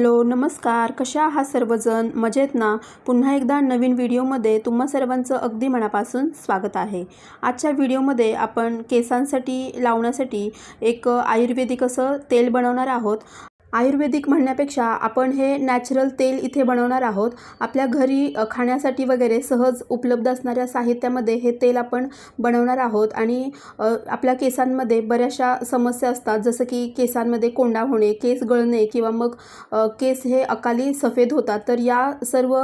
Hello नमस्कार. कशा आहात सर्वजण? मजेत ना? पुन्हा एकदा नवीन व्हिडिओमध्ये तुम्हा सर्वांचं अगदी मनापासून स्वागत आहे. आजच्या व्हिडिओमध्ये आपण केसांसाठी लावण्यासाठी एक आयुर्वेदिक असं तेल बनवणार आहोत. आयुर्वेदिक म्हणण्यापेक्षा आपण हे नॅचरल तेल इथे बनवणार आहोत. आपल्या घरी खाण्यासाठी वगैरे सहज उपलब्ध असणाऱ्या साहित्यामध्ये हे तेल आपण बनवणार आहोत आणि आपल्या केसांमध्ये बऱ्याचशा समस्या असतात. जसं की केसांमध्ये कोंडा होणे केस गळणे किंवा मग केस हे अकाली सफेद होतात. तर या सर्व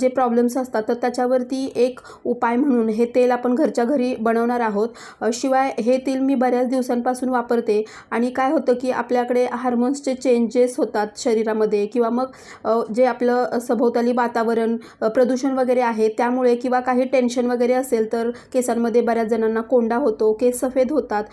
जे प्रॉब्लेम्स असतात तर त्याच्यावरती एक उपाय म्हणून हे तेल आपण घरच्या घरी बनवणार आहोत. शिवाय हे तेल मी बऱ्याच दिवसांपासून वापरते आणि काय होतं की आपल्याकडे हार्मोन्सचे चेंज चेंजेस होतात शरीरामध्ये किंवा मग जे आपलं सभोवताली वातावरण प्रदूषण वगैरे आहे त्यामुळे किंवा काही टेन्शन वगैरे असेल तर केसांमध्ये बऱ्याच जणांना कोंडा होतो केस सफेद होतात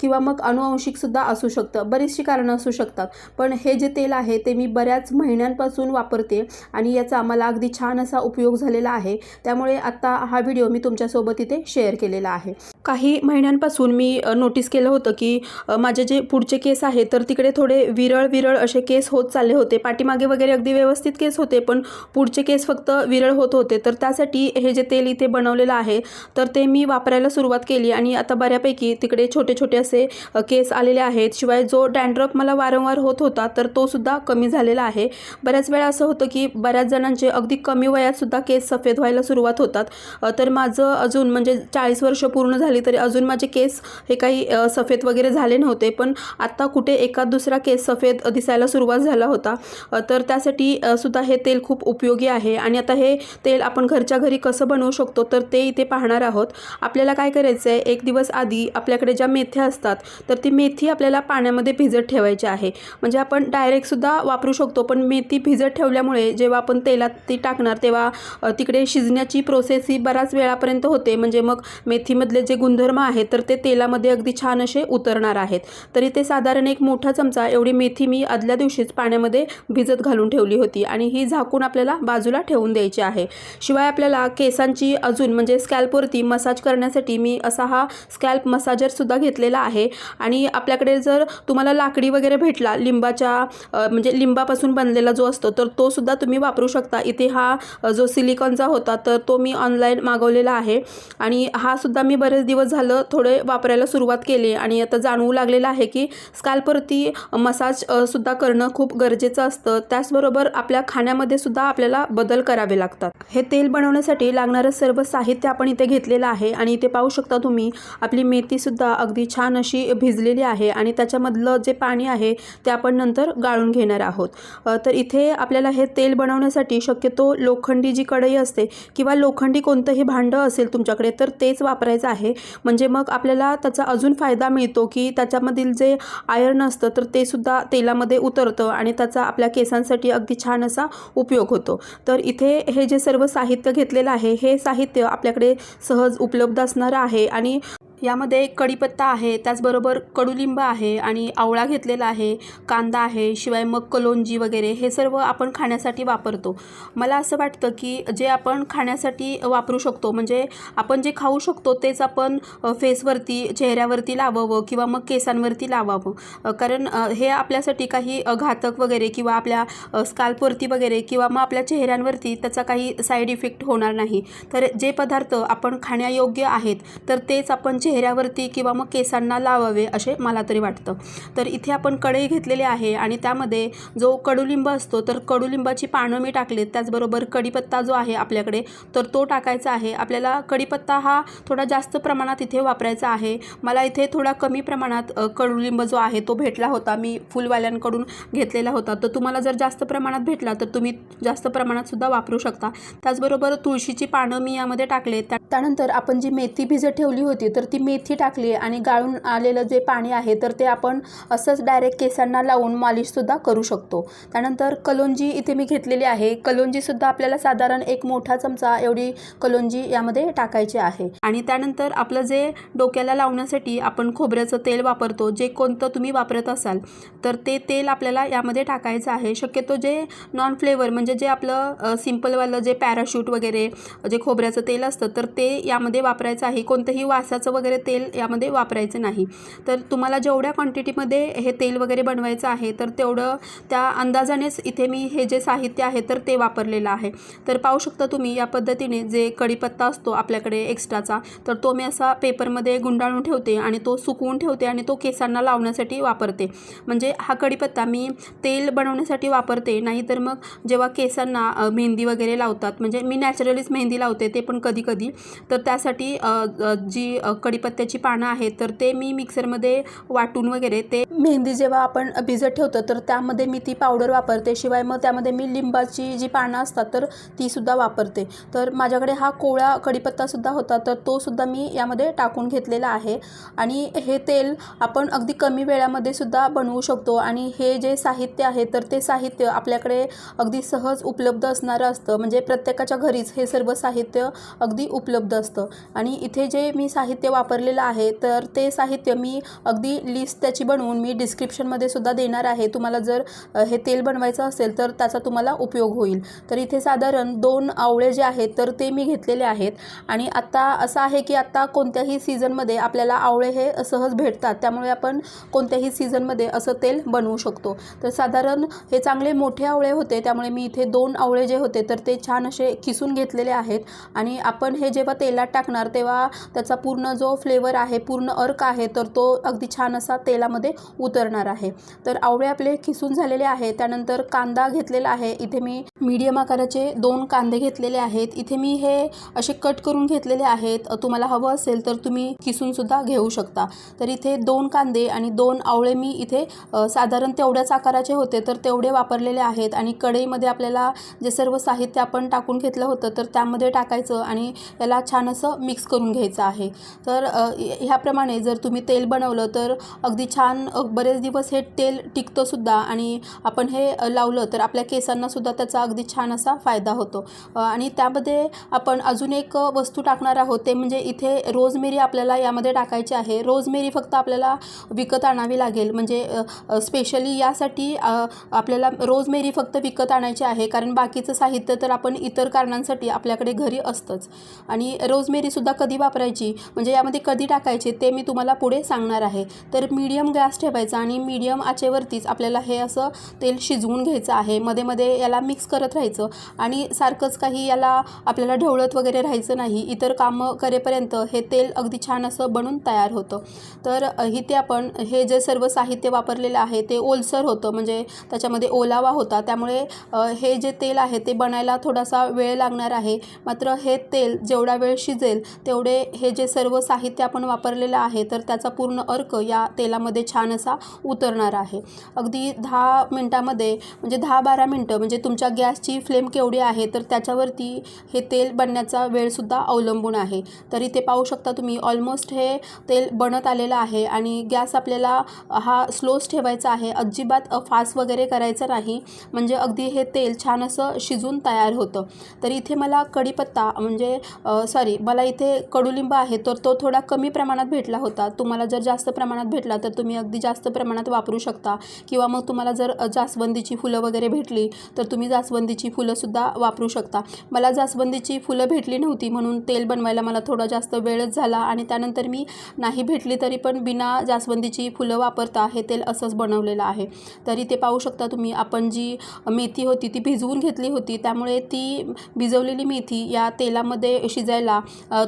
किंवा मग अनुवंशिकसुद्धा असू शकतं बरीचशी कारणं असू शकतात. पण हे जे तेल आहे ते मी बऱ्याच महिन्यांपासून वापरते आणि याचा आम्हाला अगदी छान असा उपयोग झालेला आहे. त्यामुळे आत्ता हा व्हिडिओ मी तुमच्यासोबत इथे शेअर केलेला आहे. काही महिन्यांपासून मी नोटीस केलं होतं की माझे जे पुढचे केस आहे तर तिकडे थोडे विरळ विरळ असे केस होत चालले होते. पाठीमागे वगैरे अगदी व्यवस्थित केस होते पण पुढचे केस फक्त विरळ होत होते. तर त्यासाठी हे जे तेल इथे बनवलेलं आहे तर ते मी वापरायला सुरुवात केली आणि आता बऱ्यापैकी तिकडे छोटे छोटे असे केस आलेले आहेत. शिवाय जो डॅन्ड्रफ मला वारंवार होत होता तर तो सुद्धा कमी झालेला आहे. बऱ्याच वेळा असं होतं की बऱ्याच जणांचे अगदी कमी वयातसुद्धा केस सफेद व्हायला सुरुवात होतात. तर माझं अजून म्हणजे चाळीस वर्ष पूर्ण झालं तरी अजून माझे केस हे काही सफेद वगैरे झाले नव्हते. पण आत्ता कुठे एका दुसरा केस सफेद दिसायला सुरुवात झाला होता. तर त्यासाठी सुद्धा हे तेल खूप उपयोगी आहे. आणि आता हे तेल आपण घरच्या घरी कसं बनवू शकतो तर ते इथे पाहणार आहोत. आपल्याला काय करायचं आहे एक दिवस आधी आपल्याकडे ज्या मेथ्या असतात तर ती मेथी आपल्याला पाण्यामध्ये भिजत ठेवायची आहे. म्हणजे आपण डायरेक्टसुद्धा वापरू शकतो पण मेथी भिजत ठेवल्यामुळे जेव्हा आपण तेलात ती टाकणार तेव्हा तिकडे शिजण्याची प्रोसेस ही बराच वेळापर्यंत होते. म्हणजे मग मेथीमधले जे गुणधर्म आहेत तर ते तेलामध्ये अगदी छान असे उतरणार आहेत. तरी ते साधारण एक मोठा चमचा एवढी मेथी मी आदल्या दिवशीच पाण्यामध्ये भिजत घालून ठेवली होती आणि ही झाकून आपल्याला बाजूला ठेवून द्यायची आहे. शिवाय आपल्याला केसांची अजून म्हणजे स्कॅल्पवरती मसाज करण्यासाठी मी असा हा स्कॅल्प मसाजरसुद्धा घेतलेला आहे. आणि आपल्याकडे जर तुम्हाला लाकडी वगैरे भेटला लिंबाच्या म्हणजे लिंबापासून बनलेला जो असतो तर तो सुद्धा तुम्ही वापरू शकता. इथे हा जो सिलिकॉनचा होता तर तो मी ऑनलाईन मागवलेला आहे. आणि हा सुद्धा मी बरेच दिवस झालं थोडे वापरायला सुरुवात केली आणि आता जाणवू लागलेलं आहे की स्कॅल्पवरती मसाज सुद्धा करणं खूप गरजेचं असतं. त्याचबरोबर आपल्या खाण्यामध्ये सुद्धा आपल्याला बदल करावे लागतात. हे तेल बनवण्यासाठी लागणारं सर्व साहित्य आपण इथे घेतलेलं आहे आणि इथे पाहू शकता तुम्ही आपली मेथीसुद्धा अगदी छान अशी भिजलेली आहे आणि त्याच्यामधलं जे पाणी आहे ते आपण नंतर गाळून घेणार आहोत. तर इथे आपल्याला हे तेल बनवण्यासाठी शक्यतो लोखंडी जी कढई असते किंवा लोखंडी कोणतंही भांडं असेल तुमच्याकडे तर तेच वापरायचं आहे. म्हणजे मग आपल्याला त्याचा अजून फायदा मिळतो की त्याच्यामधील जे आयर्न असतं तर ते सुद्धा तेलामध्ये उतरतं आणि त्याचा आपल्या केसांसाठी अगदी छान असा उपयोग होतो. तर इथे हे जे सर्व साहित्य घेतलेलं आहे हे साहित्य आपल्याकडे सहज उपलब्ध असणारं आहे आणि यामध्ये कढीपत्ता आहे त्याचबरोबर कडुलिंब आहे आणि आवळा घेतलेला आहे कांदा आहे शिवाय मग कलोंजी वगैरे हे सर्व आपण खाण्यासाठी वापरतो. मला असं वाटतं की जे आपण खाण्यासाठी वापरू शकतो म्हणजे आपण जे खाऊ शकतो तेच आपण फेसवरती चेहऱ्यावरती लावावं किंवा मग केसांवरती लावावं. कारण हे आपल्यासाठी काही घातक वगैरे किंवा आपल्या स्काल्पवरती वगैरे किंवा मग आपल्या चेहऱ्यांवरती त्याचा काही साईड इफेक्ट होणार नाही. तर जे पदार्थ आपण खाण्यायोग्य आहेत तर तेच आपण चेहऱ्यावरती किंवा मग केसांना लावावे असे मला तरी वाटतं. तर इथे आपण कढई घेतलेली आहे आणि त्यामध्ये जो कडुलिंब असतो तर कडुलिंबाची पानं मी टाकलेत. त्याचबरोबर कढीपत्ता जो आहे आपल्याकडे तर तो टाकायचा आहे. आपल्याला कढीपत्ता हा थोडा जास्त प्रमाणात इथे वापरायचा आहे. मला इथे थोडा कमी प्रमाणात कडुलिंब जो आहे तो भेटला होता. मी फुलवाल्यांकडून घेतलेला होता. तर तुम्हाला जर जास्त प्रमाणात भेटला तर तुम्ही जास्त प्रमाणात सुद्धा वापरू शकता. त्याचबरोबर तुळशीची पानं मी यामध्ये टाकले त्या त्यानंतर आपण जी मेथी भिजत ठेवली होती तर ती मेथी टाकली आणि गाळून आलेलं जे पाणी आहे तर ते आपण असंच डायरेक्ट केसांना लावून मालिशसुद्धा करू शकतो. त्यानंतर कलोंजी इथे मी घेतलेली आहे. कलोंजीसुद्धा आपल्याला साधारण एक मोठा चमचा एवढी कलोंजी यामध्ये टाकायची आहे. आणि त्यानंतर आपलं जे डोक्याला लावण्यासाठी आपण खोबऱ्याचं तेल वापरतो जे कोणतं तुम्ही वापरत असाल तर ते तेल आपल्याला यामध्ये टाकायचं आहे. शक्यतो जे नॉन फ्लेवर म्हणजे जे आपलं सिम्पलवालं जे पॅराशूट वगैरे जे खोबऱ्याचं तेल असतं तर ते यामध्ये वापरायचं आहे. कोणतंही वासाचं वगैरे वगैरे तेल यामध्ये वापरायचं नाही. तर तुम्हाला जेवढ्या क्वांटिटीमध्ये हे तेल वगैरे बनवायचं आहे तर तेवढं त्या अंदाजानेच इथे मी हे जे साहित्य आहे तर ते वापरलेलं आहे. तर पाहू शकता तुम्ही या पद्धतीने जे कढीपत्ता असतो आपल्याकडे एक्स्ट्राचा तर तो मी असा पेपरमध्ये गुंडाळून ठेवते आणि तो सुकवून ठेवते आणि तो केसांना लावण्यासाठी वापरते. म्हणजे हा कढीपत्ता मी तेल बनवण्यासाठी वापरते नाहीतर मग जेव्हा केसांना मेहंदी वगैरे लावतात म्हणजे मी नॅचरलीच मेहंदी लावते ते पण कधी कधी तर त्यासाठी जी अ, कढीपत्त्याची पानं आहेत तर ते मी मिक्सरमध्ये वाटून वगैरे ते मेहंदी जेव्हा आपण भिजत ठेवतो तर त्यामध्ये मी ती पावडर वापरते. शिवाय मग त्यामध्ये मी लिंबाची जी पानं असतात तर तीसुद्धा वापरते. तर माझ्याकडे हा कोवळा कढीपत्तासुद्धा होता तर तो सुद्धा मी यामध्ये टाकून घेतलेला आहे. आणि हे तेल आपण अगदी कमी वेळामध्ये सुद्धा बनवू शकतो. आणि हे जे साहित्य आहे तर ते साहित्य आपल्याकडे अगदी सहज उपलब्ध असणारं असतं. म्हणजे प्रत्येकाच्या घरीच हे सर्व साहित्य अगदी उपलब्ध असतं. आणि इथे जे मी साहित्य वापरलेलं आहे तर ते साहित्य मी अगदी लिस्ट त्याची बनवून मी डिस्क्रिप्शनमध्ये सुद्धा देणार आहे. तुम्हाला जर हे तेल बनवायचं असेल तर त्याचा तुम्हाला उपयोग होईल. तर इथे साधारण दोन आवळे जे आहेत तर ते मी घेतलेले आहेत. आणि आत्ता असं आहे की आत्ता कोणत्याही सीझनमध्ये आपल्याला आवळे हे सहज भेटतात. त्यामुळे आपण कोणत्याही सीझनमध्ये असं तेल बनवू शकतो. तर साधारण हे चांगले मोठे आवळे होते. त्यामुळे मी इथे दोन आवळे जे होते तर ते छान असे किसून घेतलेले आहेत. आणि आपण हे जेव्हा तेलात टाकणार तेव्हा त्याचा पूर्ण जो फ्लेवर आहे पूर्ण अर्क आहे तर तो अगदी छान असा तेलामध्ये उतरणार आहे. तर आवळे आपले खिसून झालेले आहे त्यानंतर कांदा घेतलेला आहे. इथे मी मीडियम आकाराचे दोन कांदे घेतलेले आहेत. इथे मी हे असे कट करून घेतलेले आहेत. तुम्हाला हवं असेल तर तुम्ही किसून सुद्धा घेऊ शकता. तर इथे दोन कांदे आणि दोन आवळे मी इथे साधारण तेवढ्याच आकाराचे होते तर तेवढे वापरलेले आहेत. आणि कढईमध्ये आपल्याला जे सर्व साहित्य आपण टाकून घेतलं होतं तर त्यामध्ये टाकायचं आणि याला छान असं मिक्स करून घ्यायचं आहे. तर तर ह्याप्रमाणे जर तुम्ही तेल बनवलं तर अगदी छान बरेच दिवस हे तेल टिकतंसुद्धा आणि आपण हे लावलं तर आपल्या केसांनासुद्धा त्याचा अगदी छान असा फायदा होतो. आणि त्यामध्ये आपण अजून एक वस्तू टाकणार आहोत ते म्हणजे इथे रोजमेरी आपल्याला यामध्ये टाकायची आहे. रोजमेरी फक्त आपल्याला विकत आणावी लागेल. म्हणजे स्पेशली यासाठी आपल्याला रोजमेरी फक्त विकत आणायची आहे. कारण बाकीचं साहित्य तर आपण इतर कारणांसाठी आपल्याकडे घरी असतंच. आणि रोजमेरीसुद्धा कधी वापरायची? म्हणजे यामध्ये कधी टाकायचे ते मी तुम्हाला पुढे सांगणार आहे. तर मीडियम गॅस ठेवायचा आणि मीडियम आचेवरतीच आपल्याला हे असं तेल शिजवून घ्यायचं आहे. मध्ये मध्ये याला मिक्स करत राहायचं आणि सारखंच काही याला आपल्याला ढवळत वगैरे राहायचं नाही. इतर कामं करेपर्यंत हे तेल अगदी छान असं बनून तयार होतं. तर इथे आपण हे जे सर्व साहित्य वापरलेलं आहे ते ओलसर होतं. म्हणजे त्याच्यामध्ये ओलावा होता. त्यामुळे हे जे तेल आहे ते बनायला थोडासा वेळ लागणार आहे. मात्र हे तेल जेवढा वेळ शिजेल तेवढे हे जे सर्व साहित्य आपण वापरलेलं आहे तर त्याचा पूर्ण अर्क या तेलामध्ये छान असा उतरणार आहे. अगदी दहा मिनटामध्ये म्हणजे दहा बारा मिनटं म्हणजे तुमच्या गॅसची फ्लेम केवढी आहे तर त्याच्यावरती हे तेल बनण्याचा वेळसुद्धा अवलंबून आहे. तरी ते पाहू शकता तुम्ही ऑलमोस्ट हे तेल बनत आलेलं आहे आणि गॅस आपल्याला हा स्लोच ठेवायचा आहे. अजिबात फास्ट वगैरे करायचं नाही म्हणजे अगदी हे तेल छान असं शिजून तयार होतं. तर इथे मला कढीपत्ता म्हणजे सॉरी मला इथे कडुलिंब आहे तर तो थोडा कमी प्रमाणात भेटला होता. तुम्हाला जर जास्त प्रमाणात भेटला तर तुम्ही अगदी जास्त प्रमाणात वापरू शकता. किंवा मग तुम्हाला जर जास्वंदीची फुलं वगैरे भेटली तर तुम्ही जास्वंदीची फुलंसुद्धा वापरू शकता. मला जास्वंदीची फुलं भेटली नव्हती म्हणून तेल बनवायला मला थोडा जास्त वेळच झाला आणि त्यानंतर मी नाही भेटली तरी पण बिना जास्वंदीची फुलं वापरता हे तेल असंच बनवलेलं आहे. तरी ते पाहू शकता तुम्ही आपण जी मेथी होती ती भिजवून घेतली होती. त्यामुळे ती भिजवलेली मेथी या तेलामध्ये शिजायला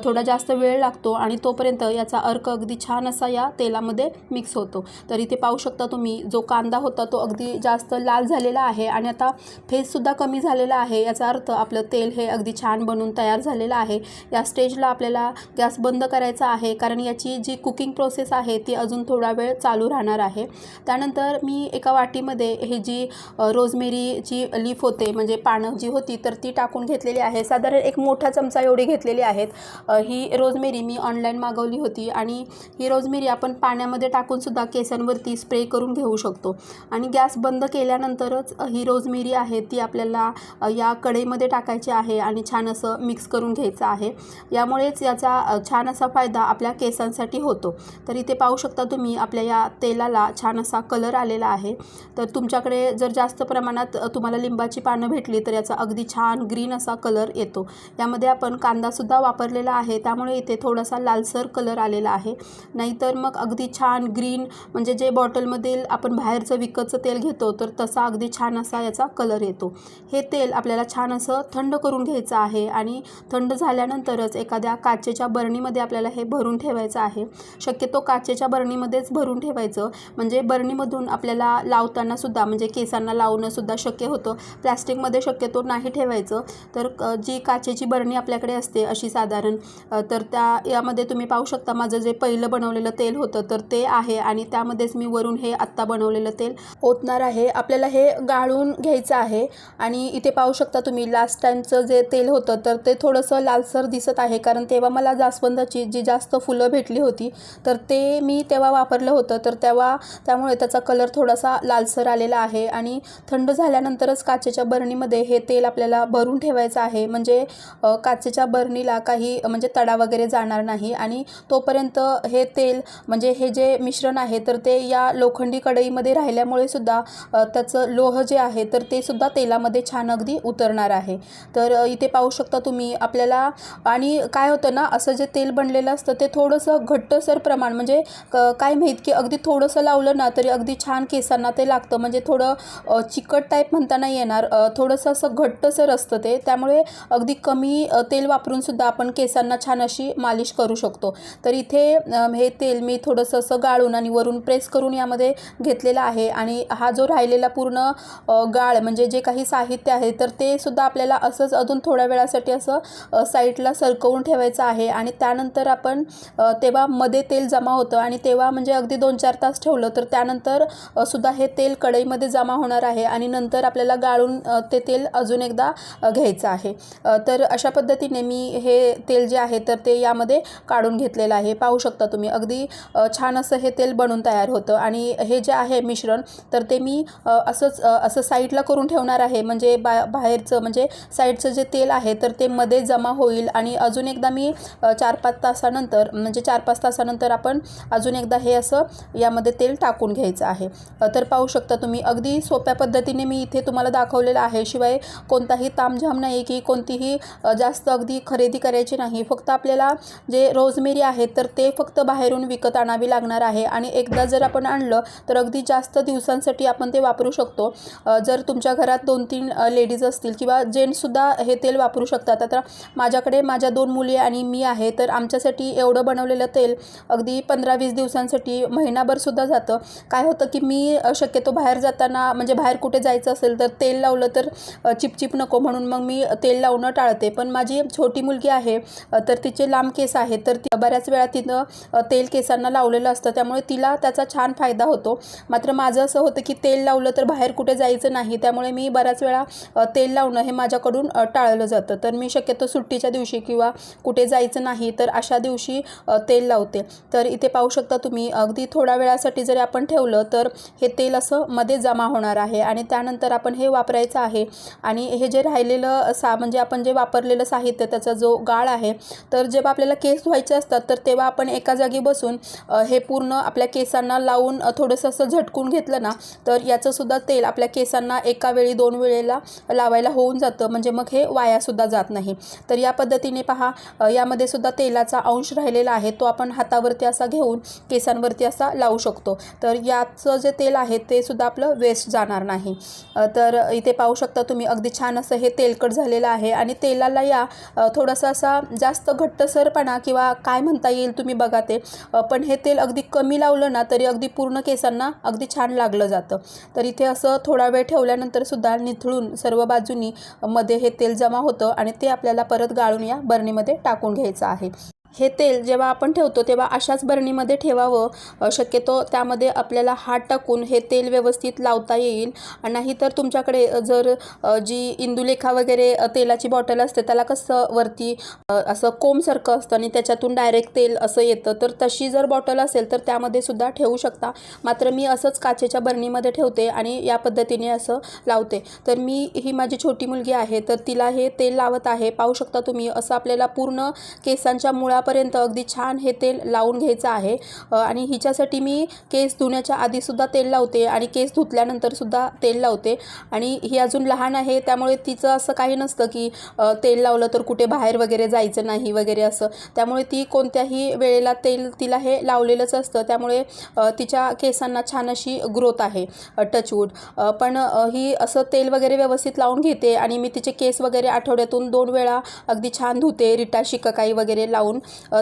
थोडा जास्त वेळ लागतो आणि तोपर्यंत याचा अर्क अगदी छान असा या तेलामध्ये मिक्स होतो. तर इथे पाहू शकता तुम्ही जो कांदा होता तो अगदी जास्त लाल झालेला आहे आणि आता फेससुद्धा कमी झालेला आहे. याचा अर्थ आपलं तेल हे अगदी छान बनून तयार झालेलं आहे. या स्टेजला आपल्याला गॅस बंद करायचा आहे कारण याची जी कुकिंग प्रोसेस आहे ती अजून थोडा वेळ चालू राहणार आहे. त्यानंतर मी एका वाटीमध्ये हे जी रोजमेरीची लीफ होते म्हणजे पानं जी होती तर ती टाकून घेतलेली आहे. साधारण एक मोठा चमचा एवढी घेतलेली आहेत. ही रोजमेरी मी ऑनलाईन मागवली होती आणि ही रोजमेरी आपण पाण्यामध्ये टाकूनसुद्धा केसांवरती स्प्रे करून घेऊ शकतो. आणि गॅस बंद केल्यानंतरच ही रोजमेरी आहे ती आपल्याला या कढईमध्ये टाकायची आहे आणि छान असं मिक्स करून घ्यायचं आहे. यामुळेच याचा छान असा फायदा आपल्या केसांसाठी होतो. तर इथे पाहू शकता तुम्ही आपल्या या तेलाला छान असा कलर आलेला आहे. तर तुमच्याकडे जर जास्त प्रमाणात तुम्हाला लिंबाची पानं भेटली तर याचा अगदी छान ग्रीन असा कलर येतो. यामध्ये आपण कांदासुद्धा वापरलेला आहे. त्यामुळे इथे थोडासा लाल लालसर कलर आलेला आहे. नाहीतर मग अगदी छान ग्रीन म्हणजे जे बॉटलमधील आपण बाहेरचं विकतचं तेल घेतो तर तसा अगदी छान असा याचा कलर येतो. हे तेल आपल्याला छान असं थंड करून घ्यायचं आहे आणि थंड झाल्यानंतरच एखाद्या काचेच्या बरणीमध्ये आपल्याला हे भरून ठेवायचं आहे. शक्यतो काचेच्या बरणीमध्येच भरून ठेवायचं. म्हणजे बरणीमधून आपल्याला लावताना सुद्धा म्हणजे केसांना लावणं सुद्धा शक्य होतं. प्लॅस्टिकमध्ये शक्यतो नाही ठेवायचं. तर क- जी काचेची बरणी आपल्याकडे असते अशी साधारण तर त्या यामध्ये तुम्ही तुम्ही पाहू शकता माझं जे पहिलं बनवलेलं तेल होतं तर ते आहे आणि त्यामध्येच मी वरून हे आत्ता बनवलेलं तेल ओतणार आहे. आपल्याला हे गाळून घ्यायचं आहे आणि इथे पाहू शकता तुम्ही लास्ट टाईमचं जे तेल होतं तर ते थोडंसं लालसर दिसत आहे. कारण तेव्हा मला जास्वंदाची जी जास्त फुलं भेटली होती तर ते मी तेव्हा वापरलं होतं. तर तेव्हा त्यामुळे त्याचा कलर थोडासा लालसर आलेला आहे आणि थंड झाल्यानंतरच काचेच्या बरणीमध्ये हे तेल आपल्याला भरून ठेवायचं आहे. म्हणजे काचेच्या बरणीला काही म्हणजे तडा वगैरे जाणार नाही आणि तोपर्यंत हे तेल म्हणजे हे जे मिश्रण आहे तर ते या लोखंडी कढईमध्ये राहिल्यामुळे सुद्धा त्याचं लोह जे आहे तर ते सुद्धा तेलामध्ये छान अगदी उतरणार आहे. तर इथे पाहू शकता तुम्ही आपल्याला आणि काय होतं ना असं जे तेल बनलेलं असतं ते थोडंसं घट्टसर प्रमाण म्हणजे क काय माहीत की अगदी थोडंसं लावलं ना तरी अगदी छान केसांना ते लागतं. म्हणजे थोडं चिकट टाईप म्हणता नाही येणार थोडंसं असं घट्टसर असतं ते. त्यामुळे अगदी कमी तेल वापरून सुद्धा आपण केसांना छान अशी मालिश करू शकतो. तर इथे हे तेल मी थोडंसं असं गाळून आणि वरून प्रेस करून यामध्ये घेतलेला आहे. आणि हा जो राहिलेला पूर्ण गाळ म्हणजे जे काही साहित्य आहे तर ते सुद्धा आपल्याला असंच अजून थोड्या वेळासाठी असं साईडला सरकवून ठेवायचं आहे. आणि त्यानंतर आपण तेव्हा मध्ये तेल जमा होतं आणि तेव्हा म्हणजे अगदी दोन चार तास ठेवलं तर त्यानंतर सुद्धा हे तेल कढईमध्ये जमा होणार आहे आणि नंतर आपल्याला गाळून ते तेल अजून एकदा घ्यायचं आहे. तर अशा पद्धतीने मी हे तेल जे आहे तर ते यामध्ये काढून घेतलेलं आहे. पाहू शकता तुम्ही अगदी छान असं हे तेल बनून तयार होतं. आणि हे जे आहे मिश्रण तर ते मी असंच असं साईडला करून ठेवणार आहे. म्हणजे बा बाहेरचं म्हणजे साईडचं जे तेल आहे तर ते मध्ये जमा होईल. आणि अजून एकदा मी चार पाच तासानंतर म्हणजे चार पाच तासानंतर आपण अजून एकदा हे असं यामध्ये तेल टाकून घ्यायचं आहे. तर पाहू शकता तुम्ही अगदी सोप्या पद्धतीने मी इथे तुम्हाला दाखवलेलं आहे. शिवाय कोणताही तामझाम नाही की कोणतीही जास्त अगदी खरेदी करायची नाही. फक्त आपल्याला जे रोज रोजमेरी आहेत तर ते फक्त बाहेरून विकत आणावी लागणार आहे. आणि एकदा जर आपण आणलं तर अगदी जास्त दिवसांसाठी आपण ते वापरू शकतो. जर तुमच्या घरात दोन तीन लेडीज असतील किंवा जेंट्ससुद्धा हे तेल वापरू शकतात. आता माझ्याकडे माझ्या दोन मुली आणि मी आहे तर आमच्यासाठी एवढं बनवलेलं तेल अगदी पंधरा वीस दिवसांसाठी महिनाभरसुद्धा जातं. काय होतं की मी शक्यतो बाहेर जाताना म्हणजे बाहेर कुठे जायचं असेल तर तेल लावलं तर चिपचिप नको म्हणून मग मी तेल लावणं टाळते. पण माझी छोटी मुलगी आहे तर तिचे लांब केस आहेत तर ती बऱ्याच वेळा तिनं तेल केसांना लावलेलं असतं. त्यामुळे तिला त्याचा छान फायदा होतो. मात्र माझं असं होतं की तेल लावलं तर बाहेर कुठे जायचं नाही. त्यामुळे मी बऱ्याच वेळा तेल लावणं हे माझ्याकडून टाळलं जातं. तर मी शक्यतो सुट्टीच्या दिवशी किंवा कुठे जायचं नाही तर अशा दिवशी तेल लावते. तर इथे पाहू शकता तुम्ही अगदी थोड्या वेळासाठी जरी आपण ठेवलं तर हे तेल असं मध्ये जमा होणार आहे आणि त्यानंतर आपण हे वापरायचं आहे. आणि हे जे राहिलेलं सा म्हणजे आपण जे वापरलेलं साहित्य त्याचा जो गाळ आहे तर जेव्हा आपल्याला केस धुवायचे असतात तर तेव्हा आपण एका जागी बसून हे पूर्ण आपल्या केसांना लावून थोडंसं असं झटकून घेतलं ना तर याचंसुद्धा तेल आपल्या केसांना एका वेळी दोन वेळेला लावायला होऊन जातं. म्हणजे मग हे वायासुद्धा जात नाही. तर या पद्धतीने पहा यामध्ये सुद्धा तेलाचा अंश राहिलेला आहे. तो आपण हातावरती असा घेऊन केसांवरती असा लावू शकतो. तर याचं जे तेल आहे ते सुद्धा आपलं वेस्ट जाणार नाही. तर इथे पाहू शकता तुम्ही अगदी छान असं हे तेलकट झालेलं आहे. आणि तेलाला या थोडासा असा जास्त घट्टसरपणा किंवा काय म्हणता येईल तुम्ही बघा ते. पण हे तेल अगदी कमी लावलं ना तरी अगदी पूर्ण केसांना अगदी छान लागलं जातं. तर इथे असं थोडा वेळ ठेवल्यानंतर सुद्धा निथळून सर्व बाजूनी मध्ये हे तेल जमा होतं आणि ते आपल्याला परत गाळून या बरणीमध्ये टाकून घ्यायचं आहे. हे तेल जेव्हा आपण ठेवतो तेव्हा अशाच बरणीमध्ये ठेवावं. शक्यतो त्यामध्ये आपल्याला हात टाकून हे तेल व्यवस्थित लावता येईल. नाहीतर तुमच्याकडे जर जी इंदुलेखा वगैरे तेलाची बॉटल असते त्याला कसं वरती असं कोंबसारखं असतं आणि त्याच्यातून डायरेक्ट तेल असं येतं तर तशी जर बॉटल असेल तर त्यामध्ये सुद्धा ठेवू शकता. मात्र मी असंच काचेच्या बरणीमध्ये ठेवते आणि या पद्धतीने असं लावते. तर मी ही माझी छोटी मुलगी आहे तर तिला हे तेल लावत आहे. पाहू शकता तुम्ही असं आपल्याला पूर्ण केसांच्या मुळा मुळापर्यंत अगदी छान हे तेल लावून घ्यायचं आहे. आणि हिच्यासाठी मी केस धुण्याच्या आधीसुद्धा तेल लावते आणि केस धुतल्यानंतरसुद्धा तेल लावते. आणि ही अजून लहान आहे त्यामुळे तिचं असं काही नसतं की तेल लावलं तर कुठे बाहेर वगैरे जायचं नाही वगैरे असं. त्यामुळे ती कोणत्याही वेळेला तेल तिला हे लावलेलंच असतं. त्यामुळे तिच्या केसांना छान अशी ग्रोथ आहे टचवूड पण ही असं तेल वगैरे व्यवस्थित लावून घेते आणि मी तिचे केस वगैरे आठवड्यातून दोन वेळा अगदी छान धुते रिटा शिककाई वगैरे लावून.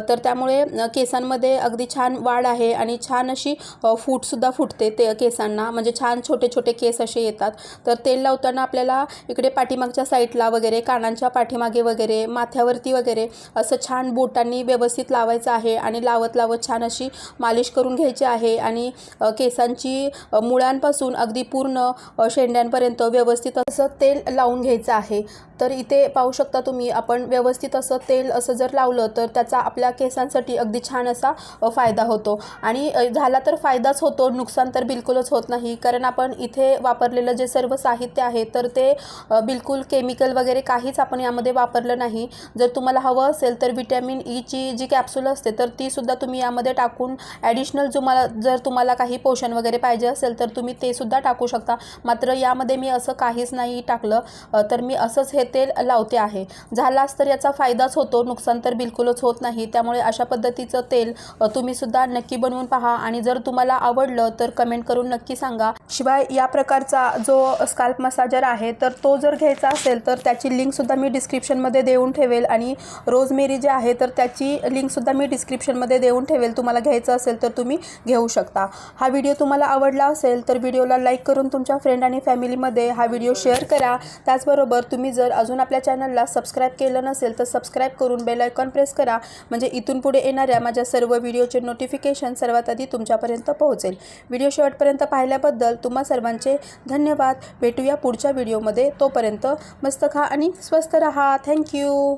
तर त्यामुळे केसांमध्ये अगदी छान वाढ आहे आणि छान अशी फूटसुद्धा फुटते ते केसांना. म्हणजे छान छोटे छोटे केस असे येतात. तर तेल लावताना आपल्याला इकडे पाठीमागच्या साईडला वगैरे कानांच्या पाठीमागे वगैरे माथ्यावरती वगैरे असं छान बोटांनी व्यवस्थित लावायचं आहे आणि लावत लावत छान अशी मालिश करून घ्यायची आहे आणि केसांची मुळांपासून अगदी पूर्ण शेंड्यांपर्यंत व्यवस्थित असं तेल लावून घ्यायचं आहे. तर इथे पाहू शकता तुम्ही आपण व्यवस्थित असं तेल असं जर लावलं तर त्याचा आपल्या केसांसाठी अगदी छान असा फायदा होतो. आणि झाला तर फायदाच होतो नुकसान तर बिलकुलच होत नाही. कारण आपण इथे वापरलेलं जे सर्व साहित्य आहे तर ते बिलकुल केमिकल वगैरे काहीच आपण यामध्ये वापरलं नाही. जर तुम्हाला हवं असेल तर विटॅमिन ईची जी कॅप्सूल असते तर ती सुद्धा तुम्ही यामध्ये टाकून ॲडिशनल तुम्हाला जर तुम्हाला काही पोषण वगैरे पाहिजे असेल तर तुम्ही ते सुद्धा टाकू शकता. मात्र यामध्ये मी असं काहीच नाही टाकलं तर मी असंच हे तेल लावते आहे. झालाच तर याचा फायदाच होतो नुकसान तर बिलकुलच होत नाही त्यामुळे अशा पद्धतीचं तेल तुम्हीसुद्धा नक्की बनवून पहा. आणि जर तुम्हाला आवडलं तर कमेंट करून नक्की सांगा. शिवाय या प्रकारचा जो स्काल्प मसाजर आहे तर तो जर घ्यायचा असेल तर त्याची लिंकसुद्धा मी डिस्क्रिप्शनमध्ये देऊन ठेवेल. आणि रोजमेरी जे आहे तर त्याची लिंकसुद्धा मी डिस्क्रिप्शनमध्ये देऊन ठेवेल. तुम्हाला घ्यायचं असेल तर तुम्ही घेऊ शकता. हा व्हिडिओ तुम्हाला आवडला असेल तर व्हिडिओला लाईक करून तुमच्या फ्रेंड आणि फॅमिलीमध्ये हा व्हिडिओ शेअर करा. त्याचबरोबर तुम्ही जर अजून आपल्या चॅनलला सबस्क्राईब केलं नसेल तर सबस्क्राईब करून बेलायकॉन प्रेस करा. म्हणजे इथून पुढे येणाऱ्या माझ्या सर्व व्हिडिओचे नोटिफिकेशन सर्वात आधी तुमच्यापर्यंत पोहोचेल. व्हिडिओ शेवटपर्यंत पाहिल्याबद्दल तुम्हा सर्वांचे धन्यवाद. भेटूया पुढच्या व्हिडिओमध्ये. तोपर्यंत मस्त खा आणि स्वस्त रहा. थँक्यू